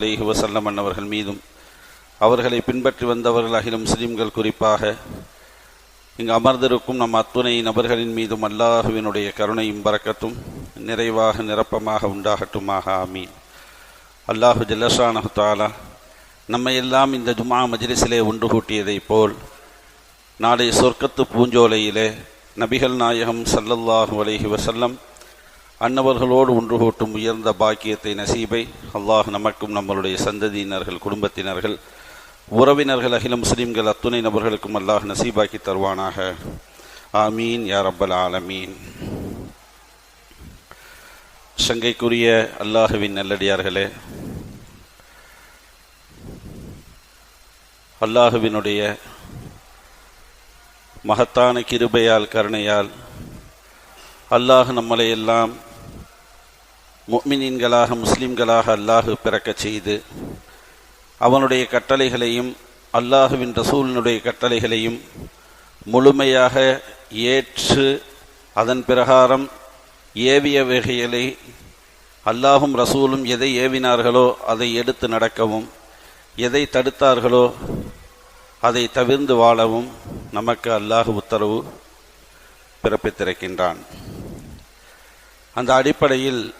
அலைஹி வசல்லம் அன்னவர்கள் மீதும் அவர்களை பின்பற்றி வந்தவர்கள் அகில முஸ்லீம்கள் குறிப்பாக இங்கு அமர்ந்திருக்கும் நம் அத்துணை நபர்களின் மீதும் அல்லாஹுவினுடைய கருணையும் பறக்கத்தும் நிறைவாக நிரப்பமாக உண்டாகட்டுமாக ஆமீன். அல்லாஹு ஜல்லஷானஹு தாலா நம்மை எல்லாம் இந்த ஜுமா மஜ்லிஸிலே ஒன்று கூட்டியதைப் போல் நாளை சொர்க்கத்து பூஞ்சோலையிலே நபிகள் நாயகம் சல்லல்லாஹு அலஹி வசல்லம் அன்னவர்களோடு ஒன்று கூட்டும் உயர்ந்த பாக்கியத்தை நசீபை அல்லாஹ் நமக்கும் நம்மளுடைய சந்ததியினர்கள் குடும்பத்தினர்கள் உறவினர்கள் அகில முஸ்லீம்கள் அத்துணை நபர்களுக்கும் அல்லாஹ் நசீபாக்கி தருவானாக. ஆமீன் யா ரப்பல் ஆலமீன். சங்கைக்குரிய அல்லாஹுவின் நல்லடியார்களே அல்லாஹுவினுடைய மகத்தான கிருபையால் கருணையால் அல்லாஹ் நம்மளை எல்லாம் முக்மினீன்களாக முஸ்லீம்களாக அல்லாஹு பிறக்கச் செய்து அவனுடைய கட்டளைகளையும் அல்லாஹுவின் ரசூலினுடைய கட்டளைகளையும் முழுமையாக ஏற்று அதன் பிரகாரம் ஏவிய வகைகளை அல்லாஹும் ரசூலும் எதை ஏவினார்களோ அதை எடுத்து நடக்கவும் எதை தடுத்தார்களோ அதை தவிர்ந்து வாழவும் நமக்கு அல்லாஹ் உத்தரவு பிறப்பித்திருக்கின்றான். அந்த அடிப்படையில்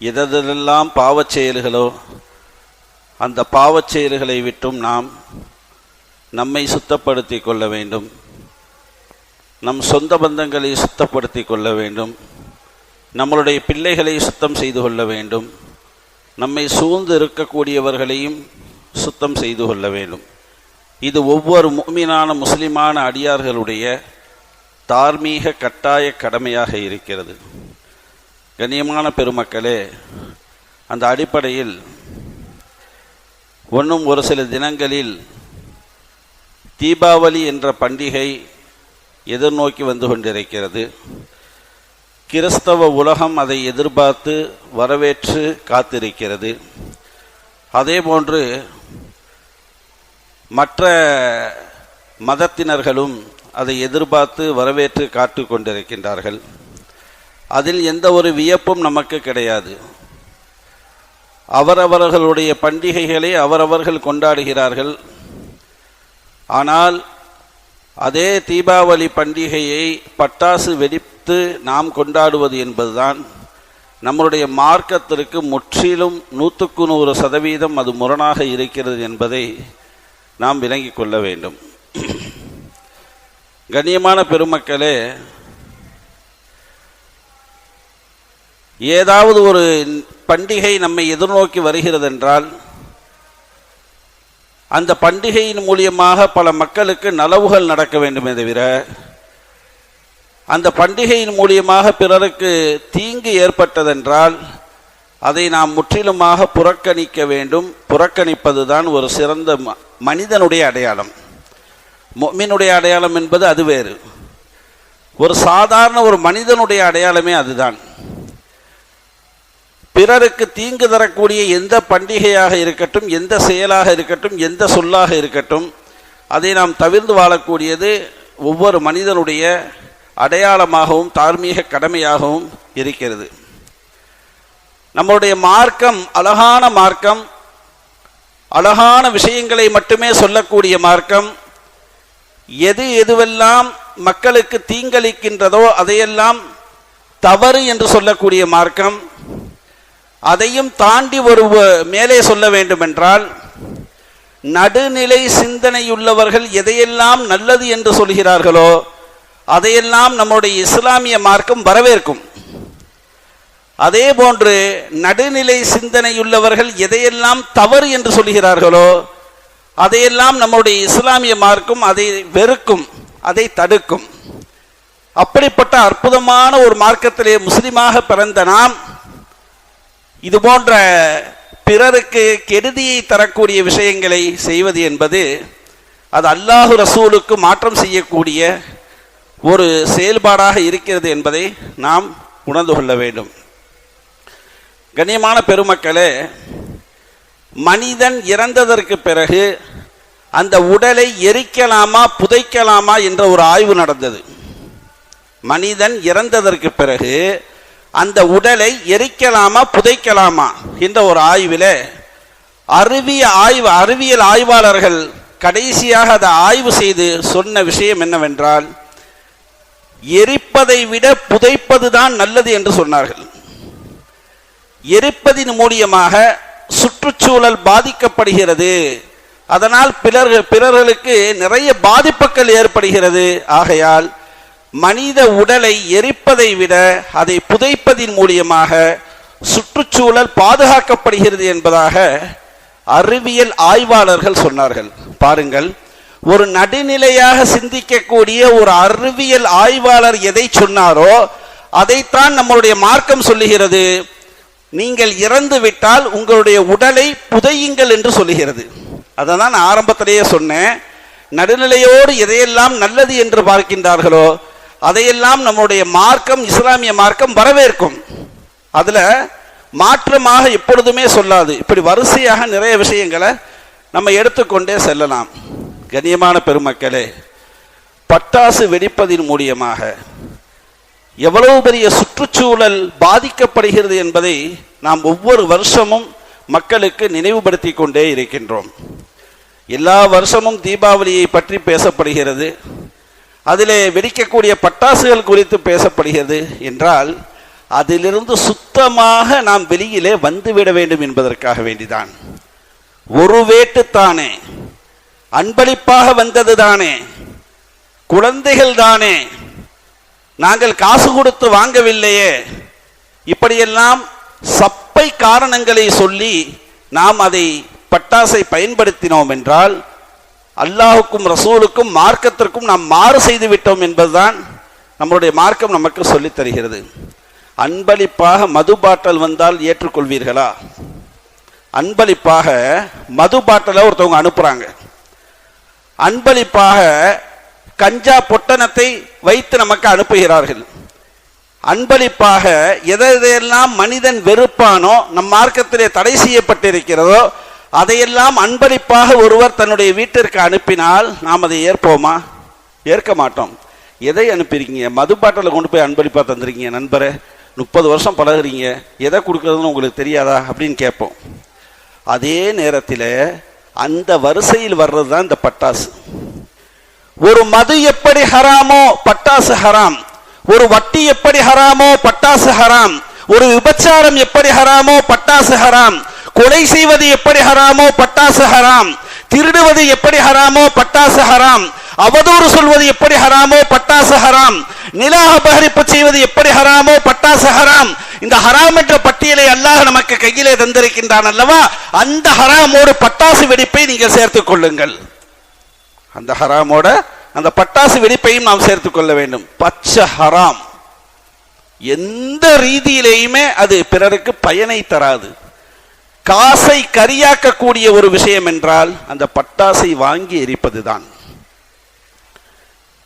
எதெல்லாம் பாவச் செயல்களோ அந்த பாவச் செயல்களை விட்டும் நாம் நம்மை சுத்தப்படுத்தி கொள்ள வேண்டும். நம் சொந்த பந்தங்களை சுத்தப்படுத்தி கொள்ள வேண்டும். நம்மளுடைய பிள்ளைகளை சுத்தம் செய்து கொள்ள வேண்டும். நம்மை சூழ்ந்து இருக்கக்கூடியவர்களையும் சுத்தம் செய்து கொள்ள வேண்டும். இது ஒவ்வொரு மூமினான முஸ்லிமான அடியார்களுடைய தார்மீக கட்டாய கடமையாக இருக்கிறது. கண்ணியமான பெருமக்களே அந்த அடிப்படையில் ஒன்றும் ஒரு சில தினங்களில் தீபாவளி என்ற பண்டிகை எதிர்நோக்கி வந்து கொண்டிருக்கிறது. கிறிஸ்தவ உலகம் அதை எதிர்பார்த்து வரவேற்று காத்திருக்கிறது. அதேபோன்று மற்ற மதத்தினர்களும் அதை எதிர்பார்த்து வரவேற்று காத்து கொண்டிருக்கின்றார்கள். அதில் எந்த ஒரு வியப்பும் நமக்கு கிடையாது. அவரவர்களுடைய பண்டிகைகளை அவரவர்கள் கொண்டாடுகிறார்கள். ஆனால் அதே தீபாவளி பண்டிகையை பட்டாசு வெடித்து நாம் கொண்டாடுவது என்பதுதான் நம்மளுடைய மார்க்கத்திற்கு முற்றிலும் நூற்றுக்கு நூறு சதவீதம் அது முரணாக இருக்கிறது என்பதை நாம் விளங்கிக் கொள்ள வேண்டும். கண்ணியமான பெருமக்களே ஏதாவது ஒரு பண்டிகை நம்மை எதிர்நோக்கி வருகிறது என்றால் அந்த பண்டிகையின் மூலியமாக பல மக்களுக்கு நலவுகள் நடக்க வேண்டுமே தவிர அந்த பண்டிகையின் மூலியமாக பிறருக்கு தீங்கு ஏற்பட்டதென்றால் அதை நாம் முற்றிலுமாக புறக்கணிக்க வேண்டும். புறக்கணிப்பதுதான் ஒரு சிறந்த மனிதனுடைய அடையாளம். மொமீனுடைய அடையாளம் என்பது அது வேறு. ஒரு சாதாரண ஒரு மனிதனுடைய அடையாளமே அதுதான். பிறருக்கு தீங்கு தரக்கூடிய எந்த பண்டிகையாக இருக்கட்டும் எந்த செயலாக இருக்கட்டும் எந்த சொல்லாக இருக்கட்டும் அதை நாம் தவிர்ந்து வாழக்கூடியது ஒவ்வொரு மனிதனுடைய அடையாளமாகவும் தார்மீக கடமையாகவும் இருக்கிறது. நம்மளுடைய மார்க்கம் அழகான மார்க்கம் அழகான விஷயங்களை மட்டுமே சொல்லக்கூடிய மார்க்கம் எது எதுவெல்லாம் மக்களுக்கு தீங்களிக்கின்றதோ அதையெல்லாம் தவறு என்று சொல்லக்கூடிய மார்க்கம் அதையும் தாண்டி ஒரு மேலே சொல்ல வேண்டுமென்றால் நடுநிலை சிந்தனையுள்ளவர்கள் எதையெல்லாம் நல்லது என்று சொல்கிறார்களோ அதையெல்லாம் நம்முடைய இஸ்லாமிய மார்க்கம் வரவேற்கும். அதே போன்று நடுநிலை சிந்தனையுள்ளவர்கள் எதையெல்லாம் தவறு என்று சொல்கிறார்களோ அதையெல்லாம் நம்முடைய இஸ்லாமிய மார்க்கும் அதை வெறுக்கும் அதை தடுக்கும். அப்படிப்பட்ட அற்புதமான ஒரு மார்க்கத்திலே முஸ்லிமாக பிறந்த நாம் இது போன்ற பிறருக்கு கெடுதியை தரக்கூடிய விஷயங்களை செய்வது என்பது அது அல்லாஹு ரசூலுக்கு மாற்றம் செய்யக்கூடிய ஒரு செயல்பாடாக இருக்கிறது என்பதை நாம் உணர்ந்து கொள்ள வேண்டும். கண்ணியமான பெருமக்களே மனிதன் இறந்ததற்கு பிறகு அந்த உடலை எரிக்கலாமா புதைக்கலாமா என்ற ஒரு ஆய்வு நடந்தது. மனிதன் இறந்ததற்கு பிறகு அந்த உடலை எரிக்கலாமா புதைக்கலாமா என்ற ஒரு ஆய்வில் அறிவிய ஆய்வு அறிவியல் ஆய்வாளர்கள் கடைசியாக அதை ஆய்வு செய்து சொன்ன விஷயம் என்னவென்றால் எரிப்பதை விட புதைப்பது தான் நல்லது என்று சொன்னார்கள். எரிப்பதின் மூலியமாக சுற்றுச்சூழல் பாதிக்கப்படுகிறது. அதனால் பிறர்கள் பிறர்களுக்கு நிறைய பாதிப்புகள் ஏற்படுகிறது. ஆகையால் மனித உடலை எரிப்பதை விட அதை புதைப்பதின் மூலியமாக சுற்றுச்சூழல் பாதுகாக்கப்படுகிறது என்பதாக அறிவியல் ஆய்வாளர்கள் சொன்னார்கள். பாருங்கள் ஒரு நடுநிலையாக சிந்திக்கக்கூடிய ஒரு அறிவியல் ஆய்வாளர் எதை சொன்னாரோ அதைத்தான் நம்மளுடைய மார்க்கம் சொல்லுகிறது. நீங்கள் இறந்து விட்டால் உங்களுடைய உடலை புதையுங்கள் என்று சொல்லுகிறது. அதை தான் நான் ஆரம்பத்திலேயே சொன்னேன் நடுநிலையோடு எதையெல்லாம் நல்லது என்று பார்க்கின்றார்களோ அதையெல்லாம் நம்முடைய மார்க்கம் இஸ்லாமிய மார்க்கம் வரவேற்கும். அதில் மாற்றமாக எப்பொழுதுமே சொல்லாது. இப்படி வரிசையாக நிறைய விஷயங்களை நம்ம எடுத்துக்கொண்டே செல்லலாம். கண்ணியமான பெருமக்களே பட்டாசு வெடிப்பதின் மூலியமாக எவ்வளவு பெரிய சுற்றுச்சூழல் பாதிக்கப்படுகிறது என்பதை நாம் ஒவ்வொரு வருஷமும் மக்களுக்கு நினைவுபடுத்தி கொண்டே இருக்கின்றோம். எல்லா வருஷமும் தீபாவளியை பற்றி பேசப்படுகிறது. அதிலே வெடிக்கக்கூடிய பட்டாசுகள் குறித்து பேசப்படுகிறது என்றால் அதிலிருந்து சுத்தமாக நாம் வெளியிலே வந்துவிட வேண்டும் என்பதற்காக வேண்டிதான். ஒரு வேட்டு தானே. அன்பளிப்பாக வந்தது தானே. குழந்தைகள் தானே. நாங்கள் காசு கொடுத்து வாங்கவில்லையே. இப்படியெல்லாம் சப்பை காரணங்களை சொல்லி நாம் அதை பட்டாசை பயன்படுத்தினோம் என்றால் அல்லாஹுக்கும் ரசூலுக்கும் மார்க்கத்திற்கும் நாம் மாறு செய்து விட்டோம் என்பதுதான் நம்மளுடைய மார்க்கம் நமக்கு சொல்லித் தருகிறது. அன்பளிப்பாக மது பாட்டல் வந்தால் ஏற்றுக்கொள்வீர்களா? அன்பளிப்பாக மது பாட்டலை ஒருத்தவங்க அனுப்புறாங்க. அன்பளிப்பாக கஞ்சா பொட்டணத்தை வைத்து நமக்கு அனுப்புகிறார்கள். அன்பளிப்பாக எதையெல்லாம் மனிதன் வெறுப்பானோ நம் மார்க்கத்திலே தடை செய்யப்பட்டிருக்கிறதோ அதையெல்லாம் அன்பளிப்பாக ஒருவர் தன்னுடைய வீட்டிற்கு அனுப்பினால் நாம் அதை ஏற்போமா? ஏற்க மாட்டோம். எதை அனுப்பியிருக்கீங்க? மது பாட்டில் கொண்டு போய் அன்பளிப்பாக தந்துருக்கீங்க நண்பரே? முப்பது வருஷம் பழகுறீங்க. எதை கொடுக்குறதுன்னு உங்களுக்கு தெரியாதா? அப்படின்னு கேட்போம். அதே நேரத்தில் அந்த வரிசையில் வர்றது தான் இந்த பட்டாசு. ஒரு மது எப்படி ஹராமோ பட்டாசு ஹராம். ஒரு வட்டி எப்படி ஹராமோ பட்டாசு ஹராம். ஒரு விபச்சாரம் எப்படி ஹராமோ பட்டாசு ஹராம். கொலை செய்வது எப்படி ஹராமோ பட்டாசு ஹராம். திருடுவது எப்படி ஹராமோ பட்டாசு ஹராம். அவதூறு சொல்வது எப்படி ஹராமோ பட்டாசு ஹராம். நில அபகரிப்பு செய்வது எப்படி ஹராமோ பட்டாசு ஹராம். இந்த ஹராம் என்ற பட்டியலை அல்லாஹ் நமக்கு கையிலே தந்திருக்கின்றான் அல்லவா? அந்த ஹராமோடு பட்டாசு வெடிப்பை நீங்கள் சேர்த்துக் கொள்ளுங்கள். அந்த ஹராமோட அந்த பட்டாசு வெடிப்பையும் நாம் சேர்த்துக் கொள்ள வேண்டும். பச்சை ஹராம். எந்த ரீதியிலேயுமே அது பிறருக்கு பயனை தராது. காசை கரியாக்கக்கூடிய ஒரு விஷயம் என்றால் அந்த பட்டாசை வாங்கி எரிப்பதுதான்.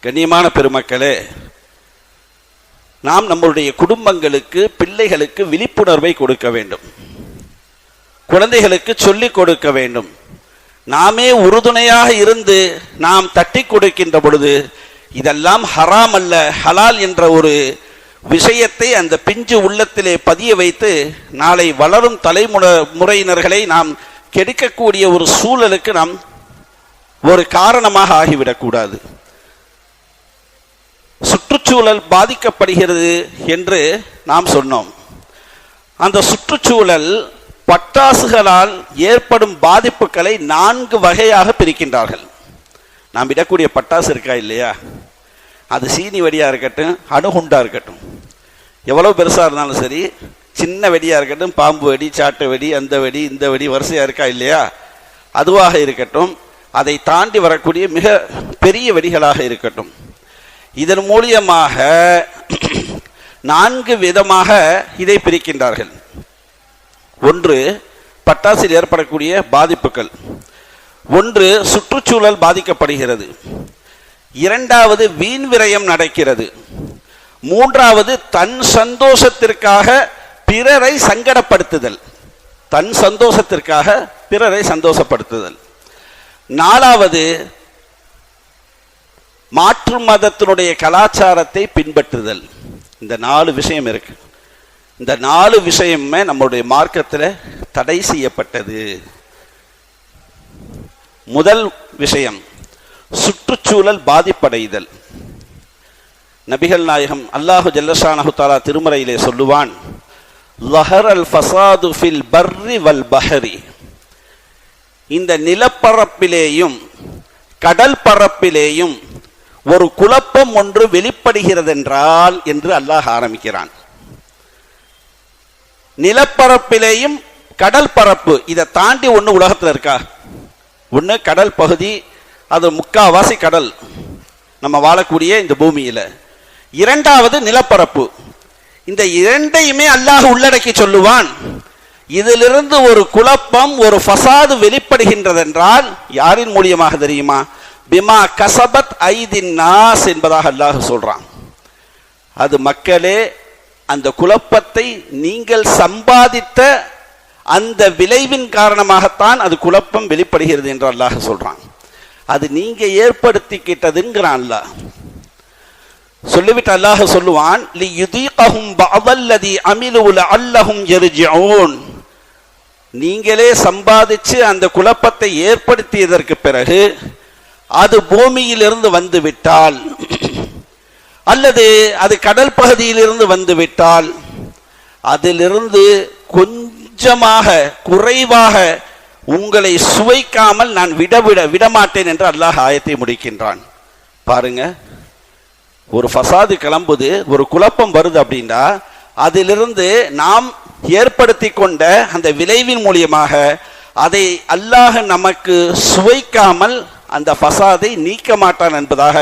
கண்ணியமான பெருமக்களே நாம் நம்மளுடைய குடும்பங்களுக்கு பிள்ளைகளுக்கு விழிப்புணர்வை கொடுக்க வேண்டும். குழந்தைகளுக்கு சொல்லிக் கொடுக்க வேண்டும். நாமே உறுதுணையாக இருந்து நாம் தட்டி கொடுக்கின்ற பொழுது இதெல்லாம் ஹராம் அல்ல ஹலால் என்ற ஒரு விஷயத்தை அந்த பிஞ்சு உள்ளத்திலே பதிய வைத்து நாளை வளரும் தலைமுறை முறையினர்களை நாம் கெடுக்கக்கூடிய ஒரு சூழலுக்கு நாம் ஒரு காரணமாக ஆகிவிடக்கூடாது. சுற்றுச்சூழல் பாதிக்கப்படுகிறது என்று நாம் சொன்னோம். அந்த சுற்றுச்சூழல் பட்டாசுகளால் ஏற்படும் பாதிப்புகளை நான்கு வகையாக பிரிக்கின்றார்கள். நாம் விடக்கூடிய பட்டாசு இருக்கா இல்லையா? அது சீனி வெடியாக இருக்கட்டும் அணுகுண்டாக இருக்கட்டும். எவ்வளோ பெருசாக இருந்தாலும் சரி சின்ன வெடியாக இருக்கட்டும் பாம்பு வெடி சாட்டு வெடி அந்த வெடி இந்த வெடி வரிசையாக இருக்கா இல்லையா? அதுவாக இருக்கட்டும். அதை தாண்டி வரக்கூடிய மிக பெரிய வெடிகளாக இருக்கட்டும். இதன் மூலியமாக நான்கு விதமாக இதை பிரிக்கின்றார்கள். ஒன்று பட்டாசில் ஏற்படக்கூடிய பாதிப்புகள். ஒன்று சுற்றுச்சூழல் பாதிக்கப்படுகிறது. இரண்டாவது வீண் விரயம் நடக்கிறது. மூன்றாவது தன் சந்தோஷத்திற்காக பிறரை சங்கடப்படுத்துதல். தன் சந்தோஷத்திற்காக பிறரை சந்தோஷப்படுத்துதல். நாலாவது மாற்று மதத்தினுடைய கலாச்சாரத்தை பின்பற்றுதல். இந்த நாலு விஷயம் இருக்கு. இந்த நாலு விஷயமே நம்முடைய மார்க்கத்தில் தடை செய்யப்பட்டது. முதல் விஷயம் சுற்றுச்சூழல் பாதிப்படைதல். நபிகள் நாயகம் அல்லாஹு ஜல்லஷானஹு தாலா திருமறையிலே சொல்லுவான் லஹர் அல் ஃபசாது ஃபில் பர்ரி வல் பஹரி. இந்த நிலப்பரப்பிலேயும் கடல் பரப்பிலேயும் ஒரு குழப்பம் ஒன்று வெளிப்படுகிறதென்றால் என்று அல்லாஹ் ஆரம்பிக்கிறான். நிலப்பரப்பிலேயும் கடல் பரப்பு. இதை தாண்டி ஒன்று உலகத்தில் இருக்கா? ஒன்று கடல் பகுதி அது முக்காவாசி கடல். நம்ம வாழக்கூடிய இந்த பூமியில். இரண்டாவது நிலப்பரப்பு. இந்த இரண்டையுமே அல்லாஹ் உள்ளடக்கி சொல்லுவான். இதிலிருந்து ஒரு குழப்பம் ஒரு ஃபசாது வெளிப்படுகின்றதென்றால் யாரின் மூலியமாக தெரியுமா? பிமா கசபத் ஐதின் நாஸ் என்பதாக அல்லாஹ் சொல்றான். அது மக்களே அந்த குழப்பத்தை நீங்கள் சம்பாதித்த அந்த விளைவின் காரணமாகத்தான் அது குழப்பம் வெளிப்படுகிறது என்று அல்லாஹ் சொல்றான். அது நீங்க ஏற்படுத்திக்கிட்டதுங்கிறான் அல்லாஹ். சொல்லிவிட்டு அல்லாஹ் சொல்லுவான் லி யுதீகஹும் பஅதல்லதி அமிலு அல்லஹும் யர்ஜிஊன். நீங்களே சம்பாதிச்சு அந்த குழப்பத்தை ஏற்படுத்தியதற்கு பிறகு அது பூமியிலிருந்து வந்துவிட்டால் அல்லது அது கடல் பகுதியிலிருந்து வந்துவிட்டால் அதிலிருந்து கொஞ்சமாக குறைவாக உங்களை சுவைக்காமல் நான் விடவிட விடமாட்டேன் என்று அல்லாஹ் ஆயத்தை முடிக்கின்றான். பாருங்க ஒரு ஃபசாது கிளம்புது ஒரு குழப்பம் வருது அப்படின்னா அதிலிருந்து நாம் ஏற்படுத்தி கொண்ட அந்த விளைவின் மூலியமாக அதை அல்லாஹ் நமக்கு சுவைக்காமல் அந்த ஃபசாதை நீக்க மாட்டான் என்பதாக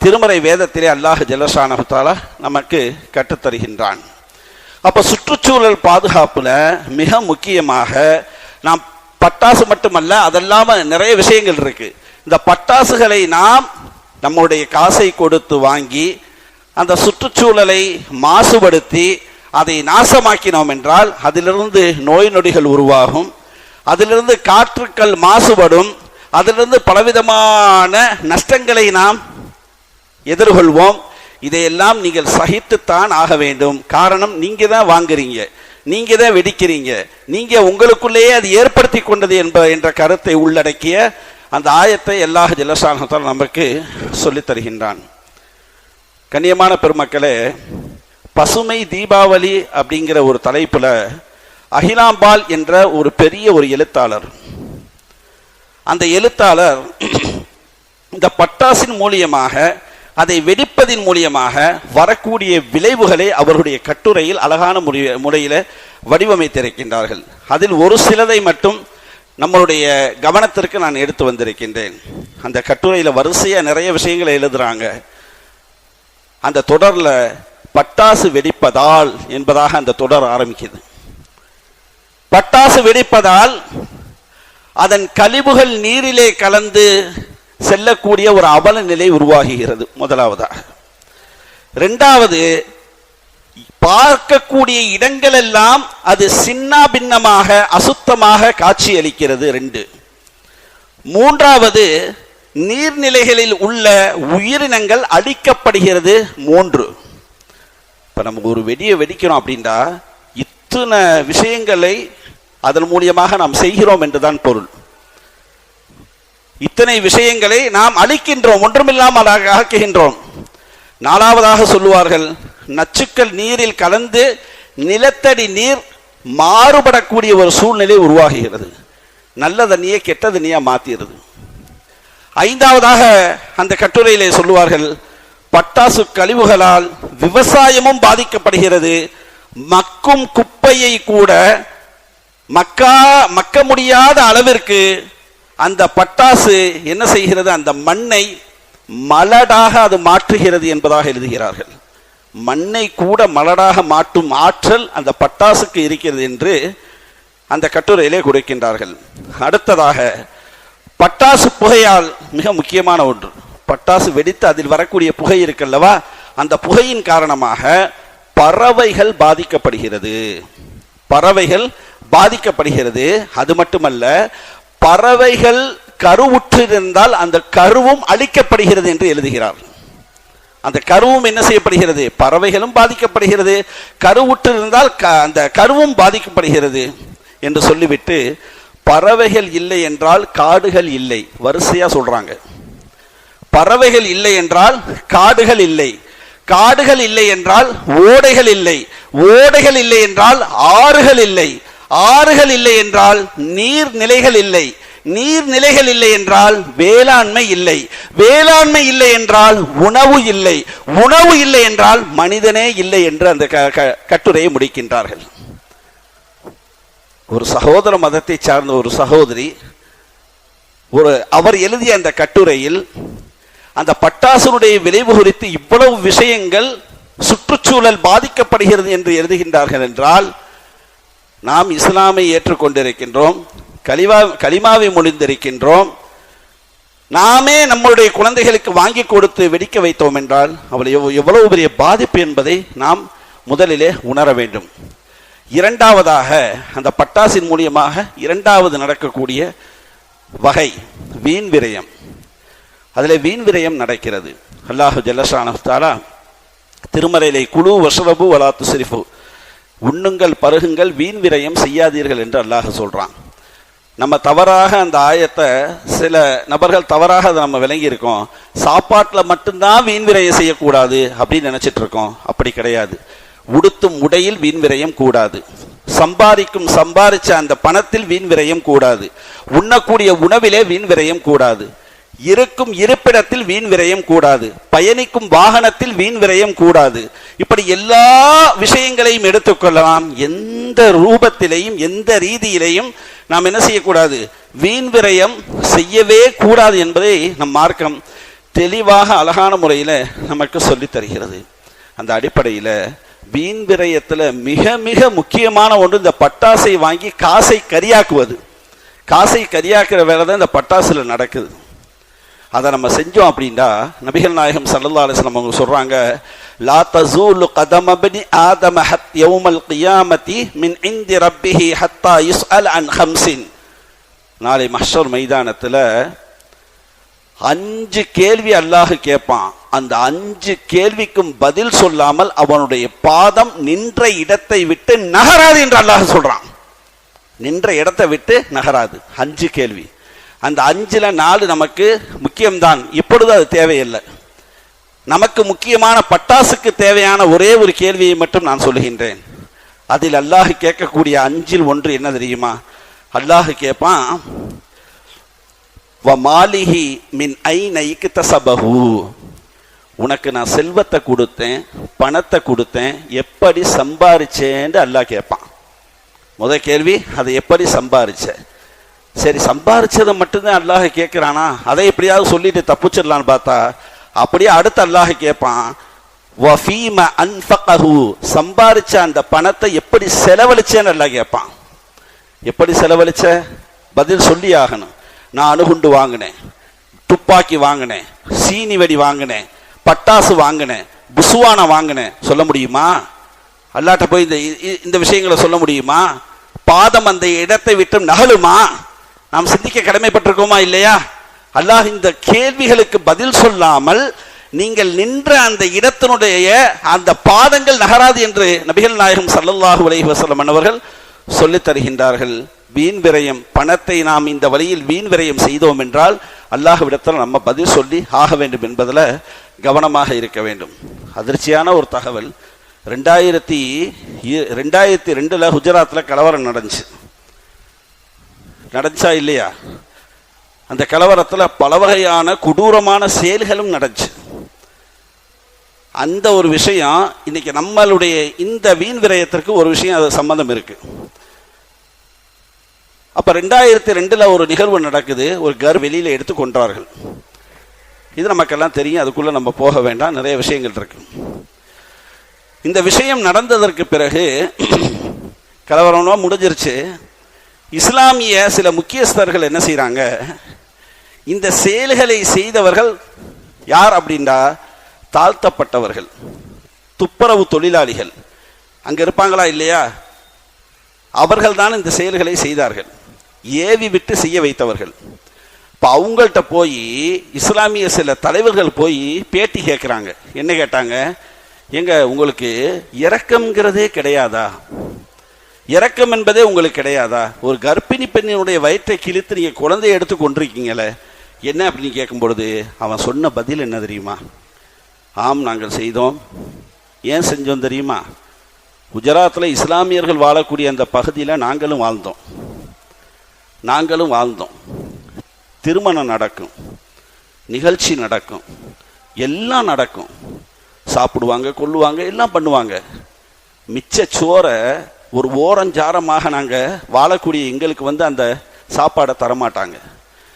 திருமறை வேதத்திலே அல்லாஹ் ஜலசானகத்தாலா நமக்கு கற்றுத்தருகின்றான். அப்போ சுற்றுச்சூழல் பாதுகாப்பில் மிக முக்கியமாக நாம் பட்டாசு மட்டுமல்ல அதெல்லாம நிறைய விஷயங்கள் இருக்கு. இந்த பட்டாசுகளை நாம் நம்முடைய காசை கொடுத்து வாங்கி அந்த சுற்றுச்சூழலை மாசுபடுத்தி அதை நாசமாக்கினோம் என்றால் அதிலிருந்து நோய் நொடிகள் உருவாகும். அதிலிருந்து காற்றுக்கள் மாசுபடும். அதிலிருந்து பலவிதமான நஷ்டங்களை நாம் எதிர்கொள்வோம். இதையெல்லாம் நீங்கள் சகித்துத்தான் ஆக வேண்டும். காரணம் நீங்கள் தான் வாங்குறீங்க. நீங்கள் தான் வெடிக்கிறீங்க. நீங்கள் உங்களுக்குள்ளேயே அது ஏற்படுத்தி கொண்டது என்ப என்ற கருத்தை உள்ளடக்கிய அந்த ஆயத்தை எல்லா ஜலசானத்தால் நமக்கு சொல்லித் தருகின்றான். கண்ணியமான பெருமக்களே பசுமை தீபாவளி அப்படிங்கிற ஒரு தலைப்பில் அகிலாம்பால் என்ற ஒரு பெரிய ஒரு எழுத்தாளர். அந்த எழுத்தாளர் இந்த பட்டாசின் மூலியமாக அதை வெடிப்பதின் மூலியமாக வரக்கூடிய விளைவுகளை அவருடைய கட்டுரையில் அழகான முறை- முறையில் வடிவமைத்திருக்கின்றார்கள். அதில் ஒரு சிலதை மட்டும் நம்மளுடைய கவனத்திற்கு நான் எடுத்து வந்திருக்கின்றேன். அந்த கட்டுரையில் வரிசையாக நிறைய விஷயங்களை எழுதுறாங்க. அந்த தொடர்ல பட்டாசு வெடிப்பதால் என்பதாக அந்த தொடர் ஆரம்பிக்குது. பட்டாசு வெடிப்பதால் அதன் கழிவுகள் நீரிலே கலந்து செல்லக்கூடிய ஒரு அவல நிலை உருவாகுகிறது. முதலாவதாக. ரெண்டாவது பார்க்கக்கூடிய இடங்கள் எல்லாம் அது சின்ன பின்னமாக அசுத்தமாக காட்சியளிக்கிறது. ரெண்டு. மூன்றாவது நீர்நிலைகளில் உள்ள உயிரினங்கள் அழிக்கப்படுகிறது. மூன்று. இப்போ நமக்கு ஒரு வெடியை வெடிக்கிறோம் அப்படின்னா இத்தனை விஷயங்களை அதன் மூலியமாக நாம் செய்கிறோம் என்றுதான் பொருள். இத்தனை விஷயங்களை நாம் அழிக்கின்றோம் ஒன்றுமில்லாமல் ஆக்குகின்றோம். நாலாவதாக சொல்லுவார்கள் நச்சுக்கள் நீரில் கலந்து நிலத்தடி நீர் மாறுபடக்கூடிய ஒரு சூழ்நிலை உருவாகுகிறது நல்ல தண்ணியை கெட்ட தண்ணியா மாத்திடுது ஐந்தாவதாக அந்த கட்டுரையிலே சொல்லுவார்கள் பட்டாசு கழிவுகளால் விவசாயமும் பாதிக்கப்படுகிறது. மக்கும் குப்பையை கூட மக்கா மக்க முடியாத அளவிற்கு அந்த பட்டாசு என்ன செய்கிறது? அந்த மண்ணை மலடாக அது மாற்றுகிறது என்பதாக எழுதுகிறார்கள். மண்ணை கூட மலடாக மாற்றும் ஆற்றல் அந்த பட்டாசுக்கு இருக்கிறது என்று அந்த கட்டுரையிலே கொடுக்கின்றார்கள். அடுத்ததாக பட்டாசு புகையால் மிக முக்கியமான ஒன்று. பட்டாசு வெடித்து அதில் வரக்கூடிய புகை இருக்கல்லவா? அந்த புகையின் காரணமாக பறவைகள் பாதிக்கப்படுகிறது. பறவைகள் பாதிக்கப்படுகிறது. அது மட்டுமல்ல பறவைகள் கருவுற்றிருந்தால் அந்த கருவும் அழிக்கப்படுகிறது என்று எழுதுகிறார். அந்த கருவும் என்ன செய்யப்படுகிறது? பறவைகளும் பாதிக்கப்படுகிறது. கருவுற்றிருந்தால் க- அந்த கருவும் பாதிக்கப்படுகிறது என்று சொல்லிவிட்டு பறவைகள் இல்லை என்றால் காடுகள் இல்லை. வரிசையா சொல்றாங்க. பறவைகள் இல்லை என்றால் காடுகள் இல்லை. காடுகள் இல்லை என்றால் ஓடைகள் இல்லை. ஓடைகள் இல்லை என்றால் ஆறுகள் இல்லை. ஆறுகள் இல்லை என்றால் நீர்நிலைகள் இல்லை. நீர்நிலைகள் இல்லை என்றால் வேளாண்மை இல்லை. வேளாண்மை இல்லை என்றால் உணவு இல்லை. உணவு இல்லை என்றால் மனிதனே இல்லை என்று அந்த க- க- கட்டுரையை முடிக்கின்றார்கள். ஒரு சகோதர மதத்தை சார்ந்த ஒரு சகோதரி ஒரு அவர் எழுதிய அந்த கட்டுரையில் அந்த பட்டாசுனுடைய விளைவு குறித்து இவ்வளவு விஷயங்கள் சுற்றுச்சூழல் பாதிக்கப்படுகிறது என்று எழுதுகின்றார்கள் என்றால் நாம் இஸ்லாமை ஏற்றுக்கொண்டிருக்கின்றோம் கலிவா கலிமாவை முடிந்திருக்கின்றோம் நாமே நம்மளுடைய குழந்தைகளுக்கு வாங்கி கொடுத்து வெடிக்க வைத்தோம் என்றால் அவள் எவ்வளவு பெரிய பாதிப்பு என்பதை நாம் முதலிலே உணர வேண்டும். இரண்டாவதாக அந்த பட்டாசின் மூலியமாக இரண்டாவது நடக்கக்கூடிய வகை வீண் விரயம். அதில் வீண் விரயம் நடக்கிறது. அல்லாஹு ஜல்லஷானா திருமறையிலே குழு வசரபு வலாத்து சிரிஃபு உண்ணுங்கள் பருகுங்கள் வீண் விரயம் செய்யாதீர்கள் என்று அல்லாஹ் சொல்கிறான் நம்ம தவறாக அந்த ஆயத்தை சில நபர்கள் தவறாக அதை நம்ம விளங்கி இருக்கோம் சாப்பாட்டில் மட்டும்தான் வீண் விரயம் செய்யக்கூடாது அப்படின்னு நினச்சிட்டு இருக்கோம் அப்படி கிடையாது. உடுத்தும் உடையில் வீண் விரயம் கூடாது. சம்பாதிக்கும் சம்பாதிச்ச அந்த பணத்தில் வீண் விரயம் கூடாது. உண்ணக்கூடிய உணவிலே வீண் விரயம் கூடாது. இருக்கும் இருப்பிடத்தில் வீண் விரயம் கூடாது. பயணிக்கும் வாகனத்தில் வீண் விரயம் கூடாது. இப்படி எல்லா விஷயங்களையும் எடுத்துக்கொள்ளலாம். எந்த ரூபத்திலையும் எந்த ரீதியிலையும் நாம் என்ன செய்யக்கூடாது? வீண் விரயம் செய்யவே கூடாது என்பதை நம் மார்க்கம் தெளிவாக அழகான முறையில் நமக்கு சொல்லித் தருகிறது. அந்த அடிப்படையில் வீண் விரயத்தில் மிக மிக முக்கியமான ஒன்று இந்த பட்டாசை வாங்கி காசை கரியாக்குவது. காசை கரியாக்குற வேலை தான் இந்த பட்டாசில் நடக்குது. அதை நம்ம செஞ்சோம் அப்படின்னா நபிகள் நாயகம் சல்லல்லா அலிஸ்லாம் அவங்க சொல்றாங்க லா தசூலு கதமபனி ஆதம ஹத் யௌமல் கியாமதி மின் இந்தி ரப்பிஹி ஹத்தா யுஸ்அல் அன் ஹம்சின். நாளை மஷர் மைதானத்தில் அஞ்சு கேள்வி அல்லாஹ் கேட்பான். அந்த அஞ்சு கேள்விக்கும் பதில் சொல்லாமல் அவனுடைய பாதம் நின்ற இடத்தை விட்டு நகராது என்று அல்லாஹ் சொல்றான். நின்ற இடத்தை விட்டு நகராது. அஞ்சு கேள்வி. அந்த அஞ்சில் நாலு நமக்கு முக்கியம்தான். இப்பொழுது அது தேவையில்லை. நமக்கு முக்கியமான பட்டாசுக்கு தேவையான ஒரே ஒரு கேள்வியை மட்டும் நான் சொல்லுகின்றேன். அதில் அல்லாஹ் கேட்கக்கூடிய அஞ்சில் ஒன்று என்ன தெரியுமா? அல்லாஹ் கேட்பான் வ மாலிஹி மின் ஐ நைக்கு தசபஹு உனக்கு நான் செல்வத்தை கொடுத்தேன் பணத்தை கொடுத்தேன் எப்படி சம்பாரிச்சேன்னு அல்லாஹ் கேட்பான் முத கேள்வி அதை எப்படி சம்பாரிச்சேன் சரி சம்பாரிச்சதை மட்டும்தான் அல்லாஹ் கேட்குறானா அதை எப்படியாவது சொல்லிட்டு தப்பிச்சிடலான்னு பார்த்தா அப்படியே அடுத்து அல்லாஹ் கேட்பான் வஃபீம அன்ஃபகஹு. சம்பாரிச்ச அந்த பணத்தை எப்படி செலவழிச்சேன்னு அல்லாஹ் கேட்பான் எப்படி செலவழிச்ச? பதில் சொல்லி ஆகணும். நான் அணுகுண்டு வாங்கினேன் துப்பாக்கி வாங்கினேன் சீனி வெடி வாங்கினேன் பட்டாசு வாங்கினேன் புசுவானை வாங்கினேன். சொல்ல முடியுமா? அல்லாட்ட போய் இந்த இந்த விஷயங்களை சொல்ல முடியுமா? பாதம் அந்த இடத்தை விட்டு நகலுமா? நாம் சிந்திக்க கடமைப்பட்டிருக்கோமா இல்லையா? அல்லாஹ் இந்த கேள்விகளுக்கு பதில் சொல்லாமல் நீங்கள் நின்ற அந்த இடத்தினுடைய அந்த பாதங்கள் நகராது என்று நபிகள் நாயகம் சல்லல்லாஹு அலைஹி வசலம் அவர்கள் சொல்லித் தருகின்றார்கள். வீண் விரயம் பணத்தை நாம் இந்த வழியில் வீண் விரயம் செய்தோம் என்றால் அல்லாஹ்விடத்தில் நம்ம பதில் சொல்லி ஆக வேண்டும் என்பதில் கவனமாக இருக்க வேண்டும். அதிர்ச்சியான ஒரு தகவல். ரெண்டாயிரத்தி ரெண்டாயிரத்தி ரெண்டில் குஜராத்தில் கலவரம் நடந்துச்சு. நடந்துச்சா இல்லையா? அந்த கலவரத்தில் பல வகையான கொடூரமான செயல்களும் நடந்துச்சு. அந்த ஒரு விஷயம் இன்னைக்கு நம்மளுடைய இந்த வீண் விரயத்திற்கு ஒரு விஷயம் அது சம்மந்தம் இருக்கு. அப்போ ரெண்டாயிரத்தி ரெண்டில் ஒரு நிகழ்வு நடக்குது ஒரு கர் வெளியில் எடுத்து கொன்றார்கள் இது நமக்கெல்லாம் தெரியும் அதுக்குள்ளே நம்ம போக வேண்டாம் நிறைய விஷயங்கள் இருக்கு. இந்த விஷயம் நடந்ததற்கு பிறகு கலவரம்லாம் முடிஞ்சிருச்சு. இஸ்லாமிய சில முக்கியஸ்தர்கள் என்ன செய்கிறாங்க இந்த செயல்களை செய்தவர்கள் யார் அப்படின்னா தாழ்த்தப்பட்டவர்கள் துப்புரவு தொழிலாளிகள். அங்கே இருப்பாங்களா இல்லையா? அவர்கள் தான் இந்த செயல்களை செய்தார்கள். ஏவி விட்டு செய்ய வைத்தவர்கள். இப்போ அவங்கள்ட்ட போய் இஸ்லாமிய சில தலைவர்கள் போய் பேட்டி கேட்குறாங்க என்ன கேட்டாங்க? எங்க உங்களுக்கு இறக்கம்ங்கிறதே கிடையாதா? இரக்கம் என்பதே உங்களுக்கு கிடையாதா? ஒரு கர்ப்பிணி பெண்ணினுடைய வயிற்றை கிழித்து நீங்கள் குழந்தைய எடுத்து கொண்டிருக்கீங்களே என்ன அப்படின்னு கேட்கும்பொழுது அவன் சொன்ன பதில் என்ன தெரியுமா? ஆம் நாங்கள் செய்தோம். ஏன் செஞ்சோம் தெரியுமா? குஜராத்தில் இஸ்லாமியர்கள் வாழக்கூடிய அந்த பகுதியில் நாங்களும் வாழ்ந்தோம். நாங்களும் வாழ்ந்தோம். திருமணம் நடக்கும். நிகழ்ச்சி நடக்கும். எல்லாம் நடக்கும். சாப்பிடுவாங்க கொள்ளுவாங்க எல்லாம் பண்ணுவாங்க. மிச்ச சோறை ஒரு ஓரஞ்சாரமாக நாங்கள் வாழக்கூடிய எங்களுக்கு வந்து அந்த சாப்பாடை தரமாட்டாங்க.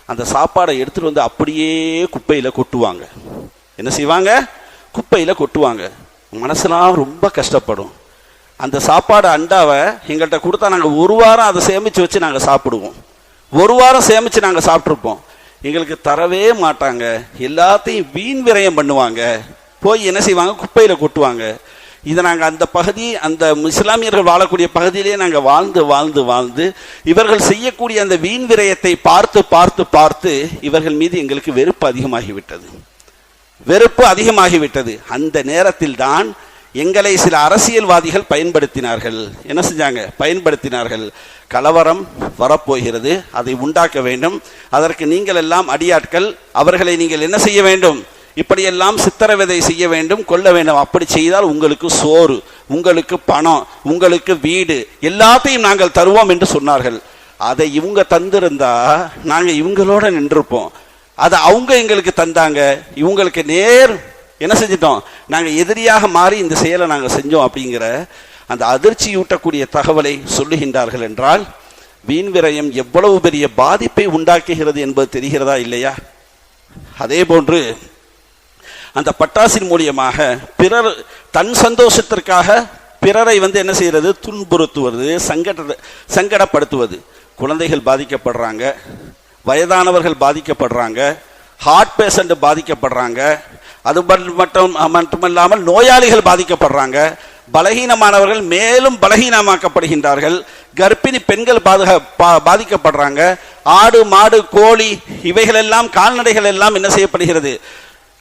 அந்த சாப்பாடை எடுத்துகிட்டு வந்து அப்படியே குப்பையில் கொட்டுவாங்க. என்ன செய்வாங்க? குப்பையில் கொட்டுவாங்க. மனசுலாம் ரொம்ப கஷ்டப்படும். அந்த சாப்பாடு அண்டாவை எங்கள்கிட்ட கொடுத்தா நாங்கள் ஒரு வாரம் அதை சேமித்து வச்சு நாங்கள் சாப்பிடுவோம். ஒரு வாரம் சேமித்து நாங்கள் சாப்பிட்ருப்போம் எங்களுக்கு தரவே மாட்டாங்க. எல்லாத்தையும் வீண் விரயம் பண்ணுவாங்க. போய் என்ன செய்வாங்க? குப்பையில் கொட்டுவாங்க. இதை நாங்கள் அந்த பகுதி அந்த இஸ்லாமியர்கள் வாழக்கூடிய பகுதியிலே நாங்கள் வாழ்ந்து வாழ்ந்து வாழ்ந்து இவர்கள் செய்யக்கூடிய அந்த வீண் விரயத்தை பார்த்து பார்த்து பார்த்து இவர்கள் மீது எங்களுக்கு வெறுப்பு அதிகமாகிவிட்டது. வெறுப்பு அதிகமாகிவிட்டது. அந்த நேரத்தில் தான் எங்களை சில அரசியல்வாதிகள் பயன்படுத்தினார்கள். என்ன செஞ்சாங்க? பயன்படுத்தினார்கள். கலவரம் வரப்போகிறது. அதை உண்டாக்க வேண்டும். அதற்கு நீங்கள் எல்லாம் அடியாட்கள். அவர்களை நீங்கள் என்ன செய்ய வேண்டும்? இப்படியெல்லாம் சித்திரவதை செய்ய வேண்டும் கொள்ள வேண்டும். அப்படி செய்தால் உங்களுக்கு சோறு உங்களுக்கு பணம் உங்களுக்கு வீடு எல்லாத்தையும் நாங்கள் தருவோம் என்று சொன்னார்கள். அதை இவங்க தந்திருந்தா நாங்கள் இவங்களோட நின்றுப்போம். அதை அவங்க எங்களுக்கு தந்தாங்க. இவங்களுக்கு நேர் என்ன செஞ்சிட்டோம்? நாங்கள் எதிரியாக மாறி இந்த செயலை நாங்கள் செஞ்சோம் அப்படிங்கிற அந்த அதிர்ச்சியூட்டக்கூடிய தகவலை சொல்லுகின்றார்கள் என்றால் வீண் விரயம் எவ்வளவு பெரிய பாதிப்பை உண்டாக்குகிறது என்பது தெரிகிறதா இல்லையா? அதே போன்று அந்த பட்டாசின் மூலியமாக பிறர் தன் சந்தோஷத்திற்காக பிறரை வந்து என்ன செய்யறது? துன்புறுத்துவது சங்கட சங்கடப்படுத்துவது. குழந்தைகள் பாதிக்கப்படுறாங்க வயதானவர்கள் பாதிக்கப்படுறாங்க ஹார்ட் பேஷண்ட் பாதிக்கப்படுறாங்க அது மட்டும் மட்டுமல்லாமல் நோயாளிகள் பாதிக்கப்படுறாங்க. பலகீனமானவர்கள் மேலும் பலகீனமாக்கப்படுகின்றார்கள். கர்ப்பிணி பெண்கள் பாதுகா பா- பாதிக்கப்படுறாங்க. ஆடு மாடு கோழி இவைகளெல்லாம் கால்நடைகள் எல்லாம் என்ன செய்யப்படுகிறது?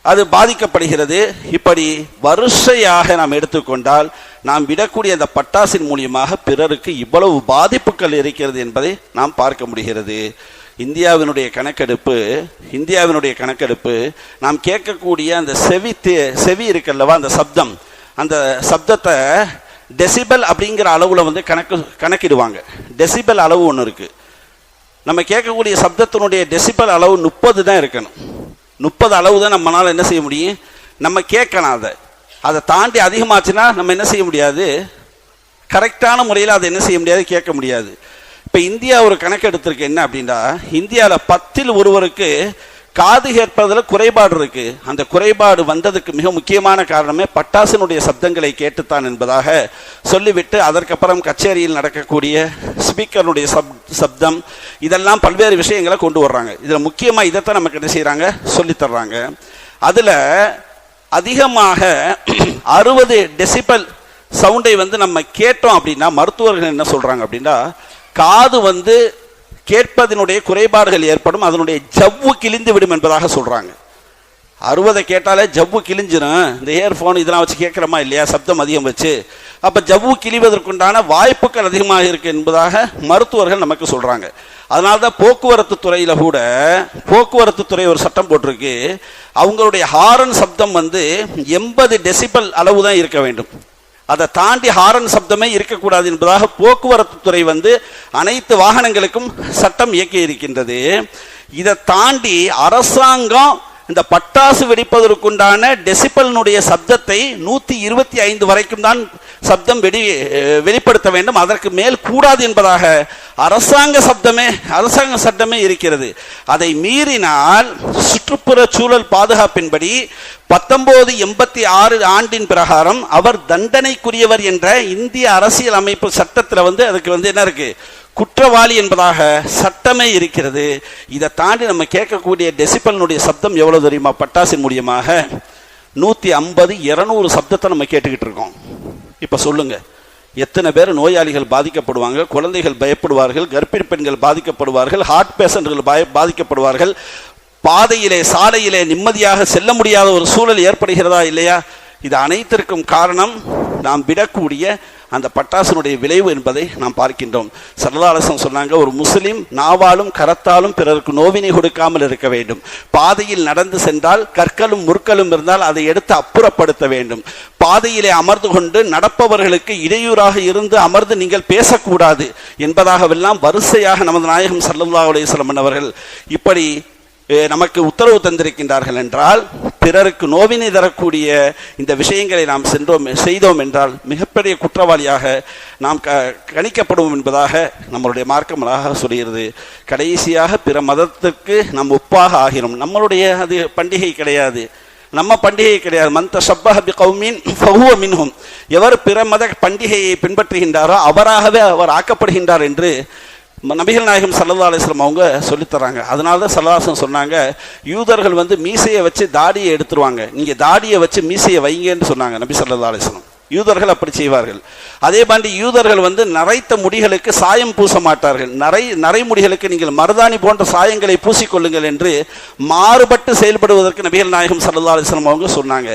அது பாதிக்கப்படுகிறது. இப்படி வரிசையாக நாம் எடுத்துக்கொண்டால் நாம் விடக்கூடிய அந்த பட்டாசின் மூலியமாக பிறருக்கு இவ்வளவு பாதிப்புகள் இருக்கிறது என்பதை நாம் பார்க்க முடிகிறது. இந்தியாவினுடைய கணக்கெடுப்பு இந்தியாவினுடைய கணக்கெடுப்பு நாம் கேட்கக்கூடிய அந்த செவி தே- செவி இருக்கல்லவா அந்த சப்தம். அந்த சப்தத்தை டெசிபல் அப்படிங்கிற அளவில் வந்து கணக்கு கணக்கிடுவாங்க. டெசிபல் அளவு ஒன்று இருக்குது நம்ம கேட்கக்கூடிய சப்தத்தினுடைய டெசிபல் அளவு முப்பது தான் இருக்கணும். முப்பது அளவு தான் நம்மளால் என்ன செய்ய முடியும்? நம்ம கேட்கலாம் அதை. அதை தாண்டி அதிகமாச்சுன்னா நம்ம என்ன செய்ய முடியாது? கரெக்டான முறையில் அதை என்ன செய்ய முடியாது? கேட்க முடியாது. இப்போ இந்தியா ஒரு கணக்கு எடுத்திருக்கு. என்ன அப்படின்னா இந்தியாவில் பத்தில் ஒருவருக்கு காது கேட்பதில் குறைபாடு இருக்கு. அந்த குறைபாடு வந்ததுக்கு மிக முக்கியமான காரணமே பட்டாசினுடைய சப்தங்களை கேட்டுத்தான் என்பதாக சொல்லிவிட்டு அதற்கப்புறம் கச்சேரியில் நடக்கக்கூடிய ஸ்பீக்கருடைய சப் சப்தம் இதெல்லாம் பல்வேறு விஷயங்களை கொண்டு வர்றாங்க. இதில் முக்கியமாக இதைத்தான் நமக்கு என்ன செய்கிறாங்க சொல்லித்தர்றாங்க அதில் அதிகமாக அறுபது டெசிபல் சவுண்டை வந்து நம்ம கேட்டோம் அப்படின்னா மருத்துவர்கள் என்ன சொல்கிறாங்க அப்படின்னா காது வந்து கேட்பதனுடைய குறைபாடுகள் ஏற்படும் அதனுடைய ஜவ்வு கிழிந்து விடும் என்பதாக சொல்றாங்க. அறுபதை கேட்டாலே ஜவ்வு கிழிஞ்சிடும் இந்த இயர்ஃபோன் இதெல்லாம் வச்சு கேட்குறோமா இல்லையா? சப்தம் அதிகம் வச்சு. அப்போ ஜவ்வு கிழிவதற்குண்டான வாய்ப்புகள் அதிகமாக இருக்கு என்பதாக மருத்துவர்கள் நமக்கு சொல்கிறாங்க அதனால தான் போக்குவரத்து துறையில் கூட போக்குவரத்து துறை ஒரு சட்டம் போட்டிருக்கு. அவங்களுடைய ஹாரன் சப்தம் வந்து எண்பது டெசிபல் அளவு தான் இருக்க வேண்டும். அதை தாண்டி ஹாரன் சப்தமே இருக்கக்கூடாது என்பதாக போக்குவரத்து துறை வந்து அனைத்து வாகனங்களுக்கும் சட்டம் இயக்கி இருக்கின்றது. இதை தாண்டி அரசாங்கம் இந்த பட்டாசு வெடிப்பதற்குண்டான டெசிபலினுடைய சப்தத்தை நூற்றி இருபத்தி ஐந்து வரைக்கும் தான் சப்தம் வெடி வெளிப்படுத்த வேண்டும். அதற்கு மேல் கூடாது என்பதாக அரசாங்க சப்தமே அரசாங்க சட்டமே இருக்கிறது. அதை மீறினால் சுற்றுப்புற சூழல் பாதுகாப்பின்படி பத்தொன்பது எண்பத்தி ஆறு ஆண்டின் பிரகாரம் அவர் தண்டனைக்குரியவர் என்ற இந்திய அரசியல் அமைப்பு சட்டத்தில் வந்து அதுக்கு வந்து என்ன இருக்கு? குற்றவாளி என்பதாக சட்டமே இருக்கிறது. இதை தாண்டி நம்ம கேட்கக்கூடிய டெசிபலினுடைய சப்தம் எவ்வளவு தெரியுமா? பட்டாசின் மூலியமாக நூற்றி ஐம்பது இரநூறு சப்தத்தை நம்ம கேட்டுக்கிட்டு இருக்கோம். இப்போ சொல்லுங்க. எத்தனை பேர் நோயாளிகள் பாதிக்கப்படுவாங்க? குழந்தைகள் பயப்படுவார்கள் கர்ப்பிணி பெண்கள் பாதிக்கப்படுவார்கள் ஹார்ட் பேஷண்ட்கள் பய பாதிக்கப்படுவார்கள். பாதையிலே சாலையிலே நிம்மதியாக செல்ல முடியாத ஒரு சூழல் ஏற்படுகிறதா இல்லையா? இது அனைத்திற்கும் காரணம் நாம் விடக்கூடிய அந்த பட்டாசனுடைய விளைவு என்பதை நாம் பார்க்கின்றோம். சரதாரசன் சொன்னாங்க ஒரு முஸ்லீம் நாவாலும் கரத்தாலும் பிறருக்கு நோவினை கொடுக்காமல் இருக்க வேண்டும். பாதையில் நடந்து சென்றால் கற்களும் முற்களும் இருந்தால் அதை எடுத்து அப்புறப்படுத்த வேண்டும். பாதையிலே அமர்ந்து கொண்டு நடப்பவர்களுக்கு இடையூறாக இருந்து அமர்ந்து நீங்கள் பேசக்கூடாது என்பதாகவெல்லாம் வரிசையாக நமது நாயகம் சல்லுல்லா அலையம் அவர்கள் இப்படி நமக்கு உத்தரவு தந்திருக்கின்றார்கள் என்றால் பிறருக்கு நோவினை தரக்கூடிய இந்த விஷயங்களை நாம் சென்றோம் செய்தோம் என்றால் மிகப்பெரிய குற்றவாளியாக நாம் க கணிக்கப்படுவோம் என்பதாக நம்மளுடைய மார்க்கம் அழகாக சொல்கிறது. கடைசியாக பிற மதத்திற்கு நாம் ஒப்பாக ஆகிறோம். நம்மளுடைய அது பண்டிகை கிடையாது. நம்ம பண்டிகை கிடையாது. மந்த ஷப்பஹ பி கௌமின் ஃபஹுவ மின்ஹும். எவர் பிற மத பண்டிகையை பின்பற்றுகின்றாரோ அவராகவே அவர் ஆக்கப்படுகின்றார் என்று நபிகள் நாயகம் சல்லா அலிஸ்லாம் அவங்க சொல்லித்தராங்க. அதனால தான் சல்லாசம் சொன்னாங்க யூதர்கள் வந்து மீசையை வச்சு தாடியை எடுத்துருவாங்க. நீங்கள் தாடியை வச்சு மீசையை வைங்கன்னு சொன்னாங்க நபி சல்லா அலிஸ்லாம் யூதர்கள் அப்படி செய்வார்கள். அதே மாதிரி யூதர்கள் வந்து நரைத்த முடிகளுக்கு சாயம் பூச மாட்டார்கள். நரை நரைமுடிகளுக்கு நீங்கள் மருதாணி போன்ற சாயங்களை பூசிக்கொள்ளுங்கள் என்று மாறுபட்டு செயல்படுவதற்கு நபிகள் நாயகம் சல்லா அலிஸ்லாம் அவங்க சொன்னாங்க.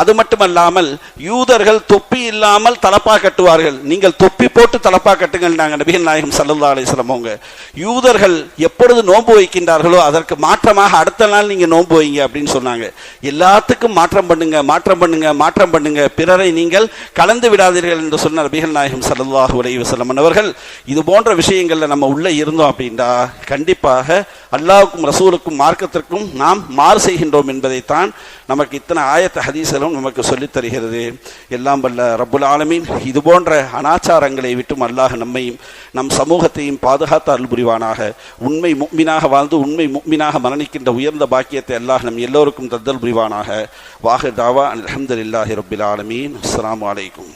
அது மட்டுமல்லாமல் யூதர்கள் தொப்பி இல்லாமல் தலப்பா கட்டுவார்கள். நீங்கள் தொப்பி போட்டு தலப்பா கட்டுங்கள் நாங்கள் நபிகள் நாயகம் சல்லா அலிஸ்லாம் அவங்க. யூதர்கள் எப்பொழுது நோன்பு வைக்கின்றார்களோ அதற்கு மாற்றமாக அடுத்த நாள் நீங்கள் நோன்பு வைங்க அப்படின்னு சொன்னாங்க. எல்லாத்துக்கும் மாற்றம் பண்ணுங்க மாற்றம் பண்ணுங்க மாற்றம் பண்ணுங்க. பிறரை நீங்கள் கலந்து விடாதீர்கள் என்று சொன்ன நபிகள் நாயகம் சல்லாஹூ அலைஹி வஸல்லம் அவர்கள் இது போன்ற விஷயங்கள்ல நம்ம உள்ள இருந்தோம் அப்படின்னா கண்டிப்பாக அல்லாவுக்கும் ரசூலுக்கும் மார்க்கத்திற்கும் நாம் மாறு செய்கின்றோம் என்பதைத்தான் நமக்கு இத்தனை ஆயத்த ஹதீசலும் நமக்கு சொல்லித் தருகிறது. எல்லாம் வல்ல ரப்புல் ஆலமீன். இது போன்ற அனாச்சாரங்களை விட்டும் அல்லாஹ் நம்மையும் நம் சமூகத்தையும் பாதுகாத்து அருள் புரிவானாக. உண்மை முக்மினாக வாழ்ந்து உண்மை முக்மினாக மரணிக்கின்ற உயர்ந்த பாக்கியத்தை அல்லாஹ் நம் எல்லோருக்கும் தத்தல் புரிவானாக. வாஹ தாவா அல்ஹம்துலில்லாஹி ரபில் ஆலமீன். அஸ்லாம் அலைக்கும்.